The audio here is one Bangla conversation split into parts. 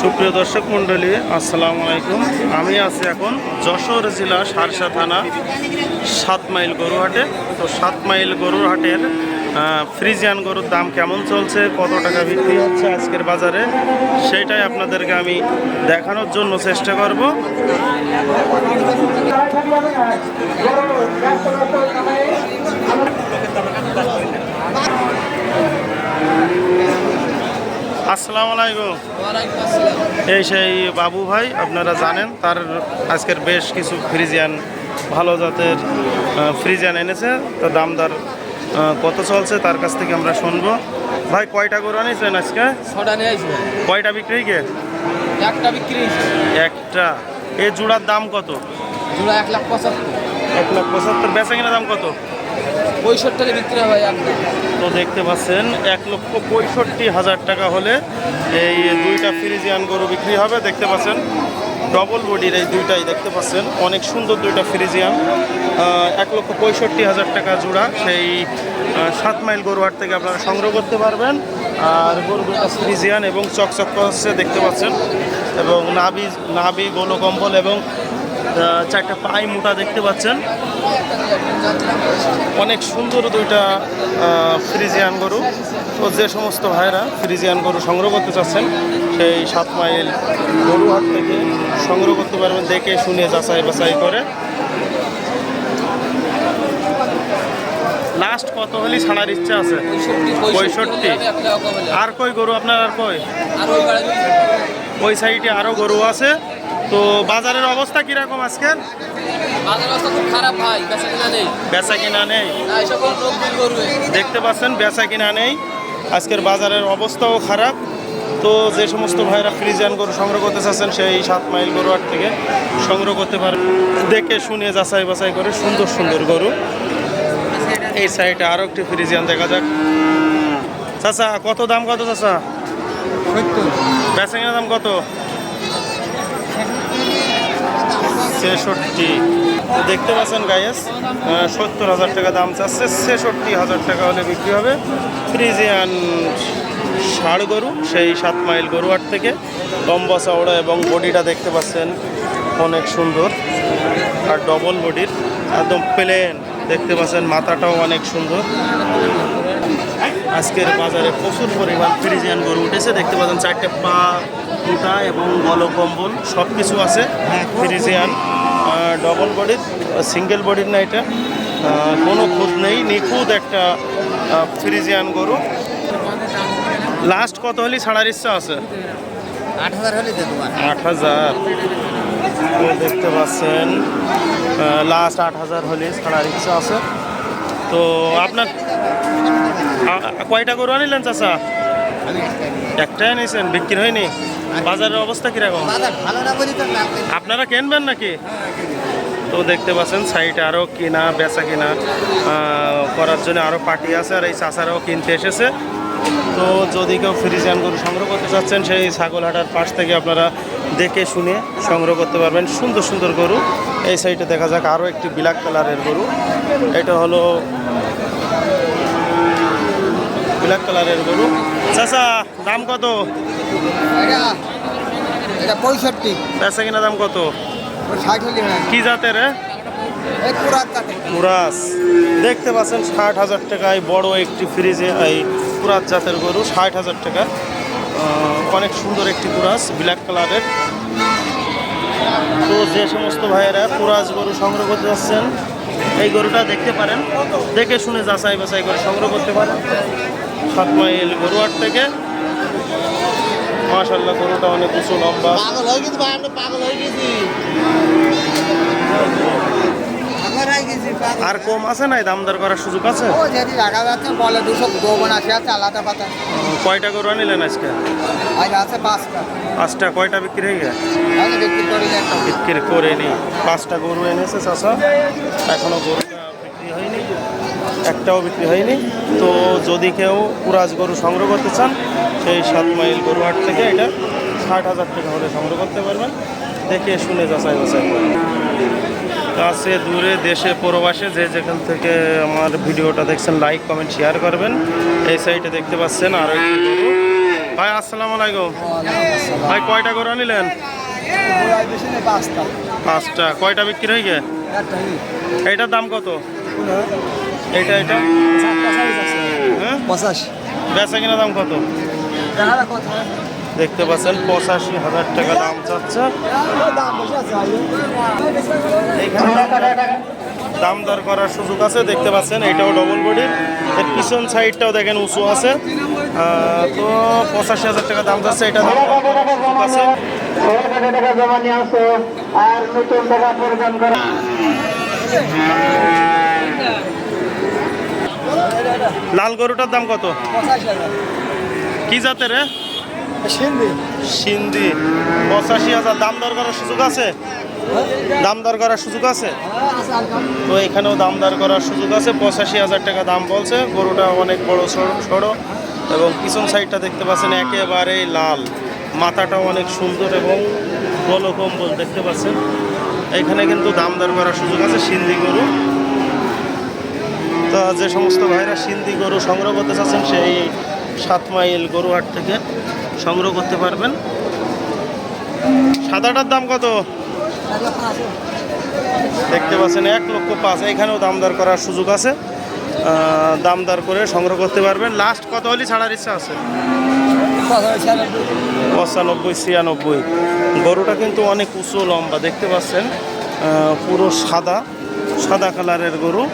সুপ্রিয় দর্শক মণ্ডলী, আসসালামু আলাইকুম। আমি আছি এখন যশোর জেলা সারসা থানা, সাত মাইল গরুহাটে। তো সাত মাইল গরুর হাটের ফ্রিজিয়ান গরুর দাম কেমন চলছে, কত টাকা বিক্রি হচ্ছে আজকের বাজারে সেটাই আপনাদেরকে আমি দেখানোর জন্য চেষ্টা করব। আসসালামু আলাইকুম। এই সেই বাবু ভাই আপনারা জানেন তার আজকের বেশ কিছু ফ্রিজিয়ান ভালো জাতের ফ্রিজিয়ান এনেছে। তো দাম দর কত চলছে তার কাছ থেকে আমরা শুনব। ভাই কয়টা গরু আনিয়েছেন আজকে? ছটা নিয়ে কয়টা বিক্রি কে? একটা বিক্রি একটা। এই জোড়ার দাম কত? জোড়া এক লাখ পঁচাত্তর। এক লাখ পঁচাত্তর। বেচা কিনা দাম কত? পঁয়ষট্টি বিক্রি হবে একটা তো দেখতে পাচ্ছেন, এক লক্ষ পঁয়ষট্টি হাজার টাকা হলে এই দুইটা ফ্রিজিয়ান গরু বিক্রি হবে, দেখতে পাচ্ছেন। ডবল বডির এই দুইটাই দেখতে পাচ্ছেন। অনেক সুন্দর দুইটা ফ্রিজিয়ান। এক লক্ষ পঁয়ষট্টি হাজার টাকা জোড়া। সেই সাত মাইল গরু গরুহাট থেকে আপনারা সংগ্রহ করতে পারবেন। আর গরু দুটা ফ্রিজিয়ান এবং চকচক হচ্ছে দেখতে পাচ্ছেন। এবং নাবি নাবি গোলো, কম্বল এবং চারটা পাই মোটা দেখতে পাচ্ছেন। অনেক সুন্দর দুইটা ফ্রিজিয়ান গরু। তো যে সমস্ত ভাইরা ফ্রিজিয়ান গরু সংগ্রহ করতে চাচ্ছেন সেই সাত মাইল গরু হাট থেকে সংগ্রহ করতে পারবেন দেখে শুনে যাচাই বাছাই করে। লাস্ট কত হলে ছাড়ার ইচ্ছা আছে? পঁয়ষট্টি। আর কই গরু আপনার আর কই? ওই ওই সাইডে আরও গরু আছে। তো বাজারের অবস্থা কীরকম আজকের বেচা কিনা নেই। দেখতে পাচ্ছেন বেচা কিনা নেই। আজকের বাজারের অবস্থাও খারাপ। তো যে সমস্ত ভাইরা ফ্রিজিয়ান গরু সংগ্রহ করতে চাচ্ছেন সেই সাত মাইল গরু হাট থেকে সংগ্রহ করতে পারেন দেখে শুনে যাচাই বাছাই করে সুন্দর সুন্দর গরু। এই সাইডে আরও একটি ফ্রিজিয়ান দেখা যাক। চাচা কত দাম কত চাচা? বেচা কিনা দাম কত? ছেষট্টি। দেখতে পাচ্ছেন গায়েস সত্তর হাজার টাকা দাম চাচ্ছে, ছেষট্টি হাজার টাকা হলে বিক্রি হবে ফ্রিজিয়ান ষাড় গরু, সেই সাত মাইল গরুহাট থেকে। লম্বা চওড়া এবং বডিটা দেখতে পাচ্ছেন, অনেক সুন্দর। আর ডবল বডির একদম প্লেন দেখতে পাচ্ছেন, মাথাটাও অনেক সুন্দর। আজকের বাজারে প্রচুর পরিমাণ ফ্রিজিয়ান গরু উঠেছে। দেখতে পাচ্ছেন, চারটে পা মোটা এবং গলকম্বল সব কিছু আছে ফ্রিজিয়ান ডবল বডির সিঙ্গেল বডির না এটা। কোনো খুঁত নেই নিখুঁত একটা ফ্রিজিয়ান গরু। লাস্ট কত হলে? ছাড়ার ইচ্ছা আছে? আট হাজার হলে আট হাজার। দেখতে পাচ্ছেন। লাস্ট আট হাজার হলে ছাড়ার ইচ্ছা আছে। তো আপনার কয়টা গরু আনিলেন চাচা? একটাই নিয়েছেন বিক্রি হয়নি? বাজারের অবস্থা কীরকম। আপনারা কিনবেন নাকি? তো দেখতে পাচ্ছেন সাইডে আরও কিনা বেচা কিনা করার জন্য আরও পার্টি আছে আর এই চাচারাও কিনতে এসেছে। তো যদি কেউ ফ্রিজিয়ান গরু সংগ্রহ করতে চাচ্ছেন সেই ছাগলহাটার পাশ থেকে আপনারা দেখে শুনে সংগ্রহ করতে পারবেন। সুন্দর সুন্দর গরু। এই সাইডে দেখা যাক আরও একটি ব্ল্যাক কালারের গরু। এটা হলো ব্ল্যাক কালারের গরু। চাচা দাম কত? এটা পঁয়ষট্টি। বেচা কিনা দাম কত? কি জাতের মুরাস দেখতে পাচ্ছেন ষাট হাজার টাকায় বড় একটি ফ্রিজে এই কুরাস জাতের গরু ষাট হাজার টাকা। অনেক সুন্দর একটি কুরাস ব্ল্যাক কালারের তো যে সমস্ত ভাইয়েরা কুরাস গরু সংগ্রহ করতে যাচ্ছেন এই গরুটা দেখতে পারেন। দেখে শুনে যাচাই বাছাই করে সংগ্রহ করতে পারেন। সাত মাইল গরুয়ার থেকে। মাশাল্লাহ গরুটা অনেক উঁচু লম্বা। পাগল হয়ে গেছি ভাই আমরা পাগল হয়ে গেছি। আর কম আছে নাই? দাম দর করার সুযোগ আছে? ও যেটি রাখা যাচ্ছে বলে দুশো দোবন আসে আছে আলাদা পাতা। কয়টা গরু আনিলেন আজকে? আজ আছে পাঁচটা। পাঁচটা কয়টা বিক্রি হয়ে গেছে? বিক্রি করি বিক্রি পাঁচটা গরু এনেছে চাষা এখনও হয়নি একটাও বিক্রি হয়নি। তো যদি কেউ কুরাজ গরু সংগ্রহ করতে চান সেই সাত মাইল গরু হাট থেকে এটা ষাট হাজার টাকা হলে সংগ্রহ করতে পারবেন। দেখে শুনে যাচাই বাছাই কাছে দূরে দেশে প্রবাসে যে যেখান থেকে আমার ভিডিওটা দেখছেন লাইক কমেন্ট শেয়ার করবেন। এই সাইডে দেখতে পাচ্ছেন আর ভাই আসসালামু আলাইকুম। ভাই কয়টা গরু নিলেন পাঁচটা। পাঁচটা কয়টা বিক্রি হয়ে গে এইটার দাম কত? এটা হ্যাঁ? পঁচাশি। বেচা কিনা দাম কত? দেখতে পাচ্ছেন পঁচাশি হাজার টাকা দাম চাচ্ছে। দাম বেশি আছে এইখানে দাম দর করার সুযোগ আছে দেখতে পাচ্ছেন এটাও ডবল বডির এর পিছন সাইডটাও দেখেন উঁচু আছে। আহ, তো পঁচাশি হাজার টাকা দাম যাচ্ছে এটা দাম আছে। আর নতুন টাকা প্রদান করা। লাল গরুটার দাম কত? কি জাতের রে সিন্ধি। সিন্ধি। পঁচাশি হাজার। দাম দর করার সুযোগ আছে? দাম দর করার সুযোগ আছে? আছে তো এখানেও দাম দর করার সুযোগ আছে। পঁচাশি হাজার টাকা দাম বলছে। গরুটা অনেক বড় সড়ো সড়ো এবং পিছন সাইডটা দেখতে পাচ্ছেন একেবারেই লাল। মাথাটাও অনেক সুন্দর এবং গলকম্বল দেখতে পাচ্ছেন। এখানে কিন্তু দাম দর করার সুযোগ আছে। সিন্ধি গরু। তো যে সমস্ত ভাইরা সিন্ধি গরু সংগ্রহ করতে চাচ্ছেন সেই সাত মাইল গরুহাট থেকে সংগ্রহ করতে পারবেন। সাদাটার দাম কত? দেখতে পাচ্ছেন এক লক্ষ পাঁচ। এখানেও দাম দর করার সুযোগ আছে। আহ, দাম দর করে সংগ্রহ করতে পারবেন। লাস্ট কত হলে ছাড়ার ইচ্ছা আছে? পঁচানব্বই ছিয়ানব্বই। গরুটা কিন্তু অনেক উঁচু লম্বা দেখতে পাচ্ছেন। পুরো সাদা সাদা কালারের গরু।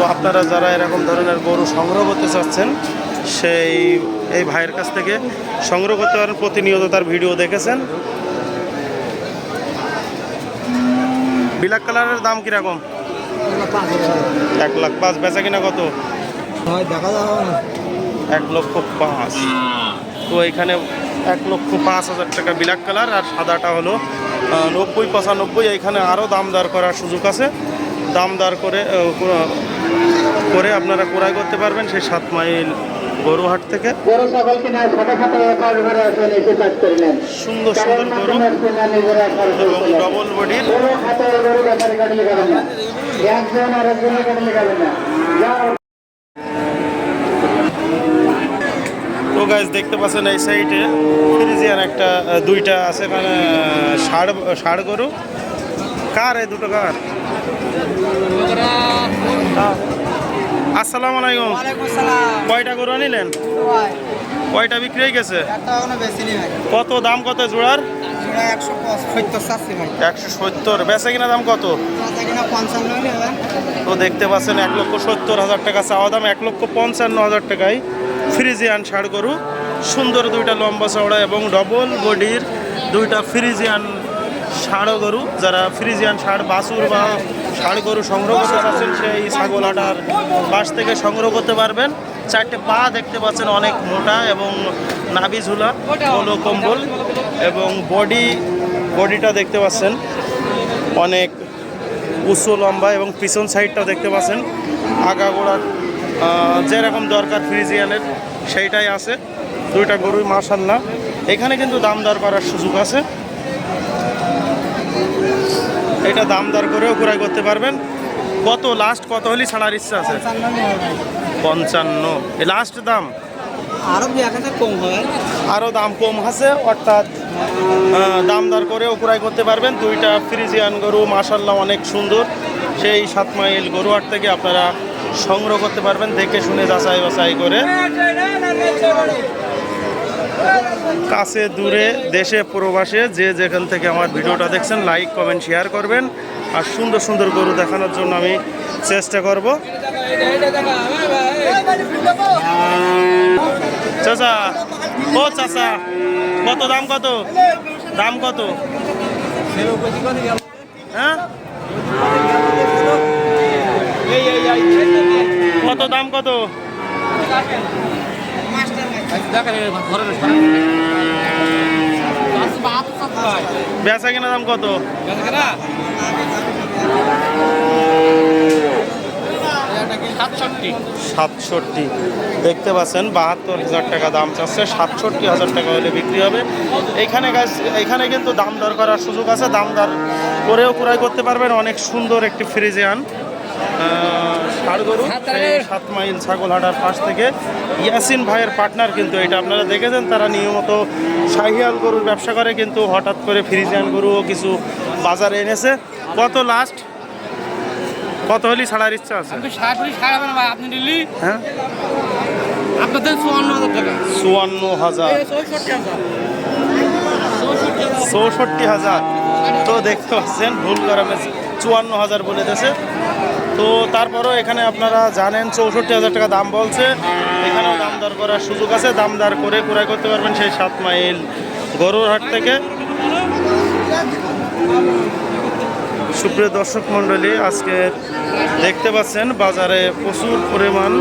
তো আপনারা যারা এরকম ধরনের গরু সংগ্রহ করতে চাচ্ছেন সেই এই ভাইয়ের কাছ থেকে সংগ্রহ করতে পারেন। প্রতিনিয়ত তার ভিডিও দেখেছেন। ব্ল্যাক কালারের দাম কীরকম? এক লাখ পাঁচ বেচা কিনা কত? এক লক্ষ পাঁচ। তো এখানে এক লক্ষ পাঁচ হাজার টাকা ব্ল্যাক কালার আর সাদাটা হলো নব্বই পঁচানব্বই। এখানে আরও দাম দর করার সুযোগ আছে। দাম দর করে করে আপনারা ক্রয় করতে পারবেন সেই সাত মাইল গরুহাট থেকে। সুন্দর সুন্দর গরু এবং ডবল বডির তো গাইজ দেখতে পাচ্ছেন এই সাইডে ফ্রিজিয়ান একটা দুইটা আছে মানে ষাড় ষাড় গরু। কার এই দুটো কার? আসসালামু আলাইকুম। ওয়ালাইকুম আসসালাম। কয়টা গরু আনিলেন? ভাই কয়টা বিক্রি হয়ে গেছে? কত দাম কত জোড়ার? একশো সত্তর। বেচা কিনা দাম কত? তো দেখতে পাচ্ছেন এক লক্ষ সত্তর হাজার টাকা চাওয়া দাম এক লক্ষ পঞ্চান্ন হাজার টাকায় ফ্রিজিয়ান ষাড় গরু। সুন্দর দুইটা লম্বা চওড়া এবং ডবল বডির দুইটা ফ্রিজিয়ান ষাড় গরু। যারা ফ্রিজিয়ান ষাড় বাছুর বা ষাড় গরু সংগ্রহ করতে চাচ্ছেন সেই ছাগল হাটার পাশ থেকে সংগ্রহ করতে পারবেন। চারটে পা দেখতে পাচ্ছেন অনেক মোটা এবং নাভি ঝুলা পলো কম্বল এবং বডি বডিটা দেখতে পাচ্ছেন অনেক উঁচু লম্বা এবং পিছন সাইডটা দেখতে পাচ্ছেন। আগাগোড়ার আহ, যেরকম দরকার ফ্রিজিয়ানের সেইটাই আছে। দুইটা গরুই মার্শাল্লাহ এখানে কিন্তু দাম দর করার সুযোগ আছে। এটা দাম দর করেও ক্রয় করতে পারবেন। কত লাস্ট কত হলে ছাড়ার ইচ্ছা আছে? পঞ্চান্ন। পঞ্চান্ন লাস্ট দাম? আরও দু এক হাজার কম হবে আরও দাম কম আছে অর্থাৎ দাম দর করেও ক্রয় করতে পারবেন। দুইটা ফ্রিজিয়ান গরু মাসাল্লাহ অনেক সুন্দর। সেই সাত মাইল গরু হাট থেকে আপনারা সংগ্রহ করতে পারবেন দেখে শুনে যাচাই বাছাই করে। কাছে, দূরে, দেশে, প্রবাসে যে যেখান থেকে আমার ভিডিওটা দেখছেন লাইক কমেন্ট শেয়ার করবেন। আর সুন্দর সুন্দর গরু দেখানোর জন্য আমি চেষ্টা করব। চাচা, ও চাচা, কত দাম কত? দাম কত? হ্যাঁ? কত দাম কত? বেচা কিনা দাম কত? সাতষট্টি। দেখতে পাচ্ছেন, বাহাত্তর হাজার টাকা দাম চাচ্ছে। সাতষট্টি হাজার টাকা হলে বিক্রি হবে। এইখানে গাছ এখানে কিন্তু দাম দর করার সুযোগ আছে। দাম দর করেও ক্রয় করতে পারবেন। অনেক সুন্দর একটি ফ্রিজিয়ান। ষাড় গরু সাত মাইল ছাগলহাটার পাশ থেকে ইয়াসিন ভাইয়ের পার্টনার কিন্তু এটা আপনারা দেখেছেন তারা নিয়মিত শাহিয়াল গরুর ব্যবসা করে কিন্তু হঠাৎ করে ফ্রিজিয়ান গরুও কিছু বাজারে এনেছে। কত লাস্ট কত হলি ছাড়ার ইচ্ছা আছে? হ্যাঁ? আপনাদের চুয়ান্ন হাজার টাকা। চুয়ান্ন হাজার। চৌষট্টি হাজার। তো দেখতে পাচ্ছেন ভুল গরমে চুয়ান্ন হাজার বলে দিয়েছে। তো তারপরেও এখানে আপনারা জানেন চৌষট্টি হাজার টাকা দাম বলছে। এখানেও দাম দর করার সুযোগ আছে। দাম দর করে ক্রয় করতে পারবেন সেই সাত মাইল গরুর হাট থেকে। সুপ্রিয় দর্শক মণ্ডলী, আজকে দেখতে পাচ্ছেন বাজারে প্রচুর পরিমাণ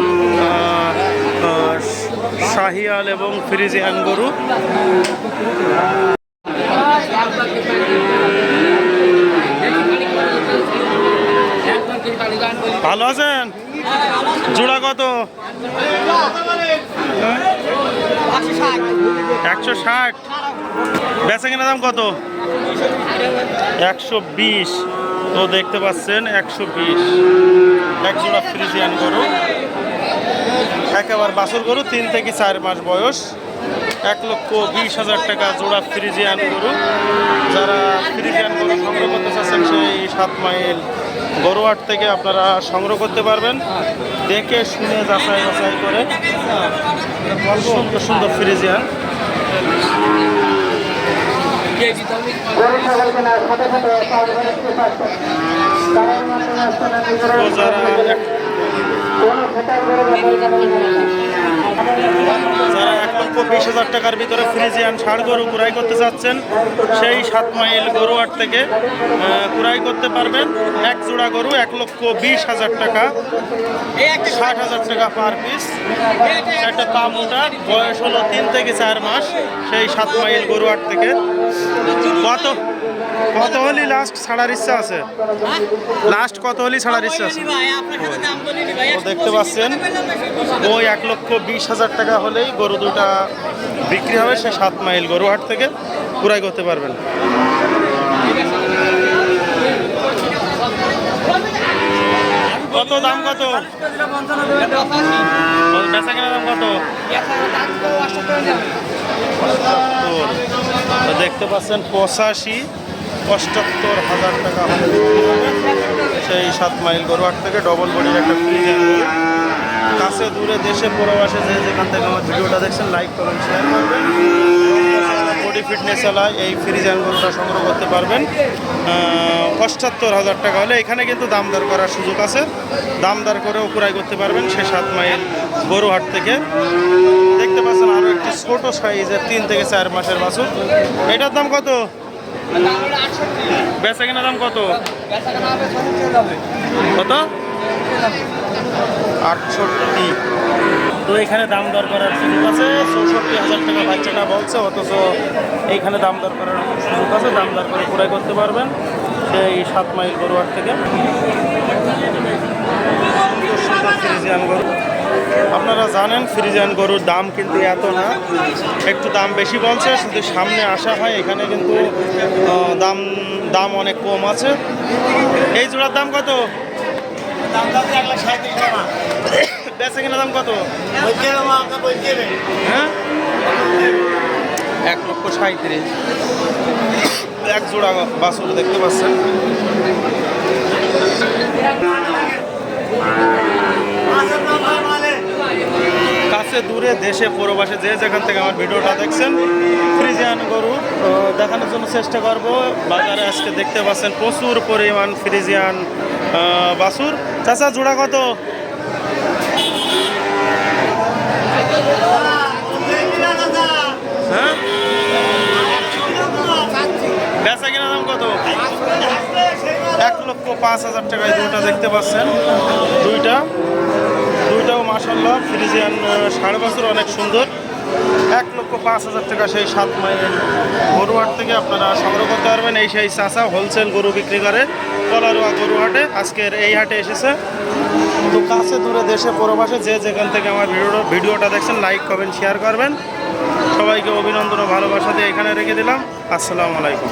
শাহিয়াল এবং ফ্রিজিয়ান গরু। ভালো আছেন? জোড়া কত? একশো ষাট। বেচা দাম কত? একশো বিশ। তো দেখতে পাচ্ছেন, একশো বিশ। এক জোড়া ফ্রিজিয়ান গরু। একেবারে বাছুর গরু, তিন থেকে চার মাস বয়স। এক লক্ষ বিশ হাজার টাকা জোড়া ফ্রিজিয়ান গরু। যারা ফ্রিজিয়ান গরু সংগ্রহ করতে চাচ্ছেন, সেই সাত মাইল গরুহাট থেকে আপনারা সংগ্রহ করতে পারবেন। দেখে শুনে যাচাই বাছাই করে। সুন্দর সুন্দর ফ্রিজিয়ান গরু ছাগল কেনার সাথে সাথে সাবধানে একটু থাকবেন কারণ মাধ্যমে আসতে না নিজেরা তো যারা যারা এক লক্ষ বিশ হাজার টাকার ভিতরে ফ্রিজিয়ান ষাড় গরু কুড়াই করতে চাচ্ছেন, সেই সাত মাইল গরুহাট থেকে কুড়াই করতে পারবেন। এক জোড়া গরু এক লক্ষ বিশ হাজার টাকা, ষাট হাজার টাকা পার পিস। একটা পা মোটা বয়স হলো তিন থেকে চার মাস, সেই সাত মাইল গরুহাট থেকে। কত? কত হলি লাস্ট ছাড়ার ইচ্ছা আছে? লাস্ট কত হলি ছাড়ার ইচ্ছা আছে? দেখতে পাচ্ছেন, ওই এক লক্ষ বিশ হাজার টাকা হলেই গরু দুটা বিক্রি হবে, সে সাত মাইল গরু হাট থেকে কুড়াই করতে পারবেন। কত দাম কত? দাম কত? দেখতে পাচ্ছেন পঁচাশি। অষ্টাত্তর হাজার টাকা সেই সাত মাইল গরুহাট থেকে ডবল বডির একটা কাছে দূরে দেশে প্রবাসে যে যেখান থেকে আমার ভিডিওটা দেখছেন লাইক করুন শেয়ার করবেন। বডি ফিটনেস চালায় এই ফ্রিজিয়ান গরুটা সংগ্রহ করতে পারবেন। পঁচাত্তর হাজার টাকা হলে এখানে কিন্তু দাম দর করার সুযোগ আছে। দাম দর করেও ক্রয় করতে পারবেন সে সাত মাইল গরুহাট থেকে। দেখতে পাচ্ছেন আরও একটি ছোট সাইজের তিন থেকে চার মাসের বাছুর। এটার দাম কত? বেচা কেনা দাম কত? কত? আটষট্টি। তো এখানে দাম দর করার সুযোগ আছে। চৌষট্টি হাজার টাকা বাচ্চাটা বলছে, অথচ এইখানে দাম দর করার সুযোগ আছে। দাম দর করে ক্রয় করতে পারবেন সেই সাত মাইল গরুয়ার থেকে। আপনারা জানেন ফ্রিজিয়ান গরুর দাম কিন্তু এত না। একটু দাম বেশি বলছে, শুধু সামনে আসা হয়, এখানে কিন্তু দাম দাম অনেক কম আছে। এই জোড়ার দাম কত? বেচা কিনা দাম কত? হ্যাঁ? এক লক্ষ সাঁত্রিশ এক জোড়া বাছুর দেখতে পাচ্ছেন। কাছে দূরে, দেশে, প্রবাসে যে যেখান থেকে আমার ভিডিওটা দেখছেন, ফ্রিজিয়ান গরু দেখানোর জন্য চেষ্টা করব। বাজারে আজকে দেখতে পাচ্ছেন প্রচুর পরিমাণ ফ্রিজিয়ান বাছুর। চাচা, জোড়া কত? হ্যাঁ? বেচা কিনা দাম কত? এক লক্ষ পাঁচ হাজার টাকায় দুইটা দেখতে পাচ্ছেন। দুইটা। দুইটাও মাসাল্লাহ ফ্রিজিয়ান সাড়ে বছর অনেক সুন্দর। এক লক্ষ পাঁচ হাজার টাকা সেই সাত মাইল গরুহাট থেকে আপনারা সংগ্রহ করতে পারবেন। এই সেই চাষা হোলসেল গরু বিক্রি করে কলারোয়া গরুহাটে। আজকের এই হাটে এসেছে। তো কাছে দূরে দেশে পরবাসে যে যেখান থেকে আমার ভিডিও, ভিডিওটা দেখছেন লাইক করবেন শেয়ার করবেন। সবাইকে অভিনন্দন ও ভালোবাসা দিয়ে এখানে রেখে দিলাম। আসসালামু আলাইকুম।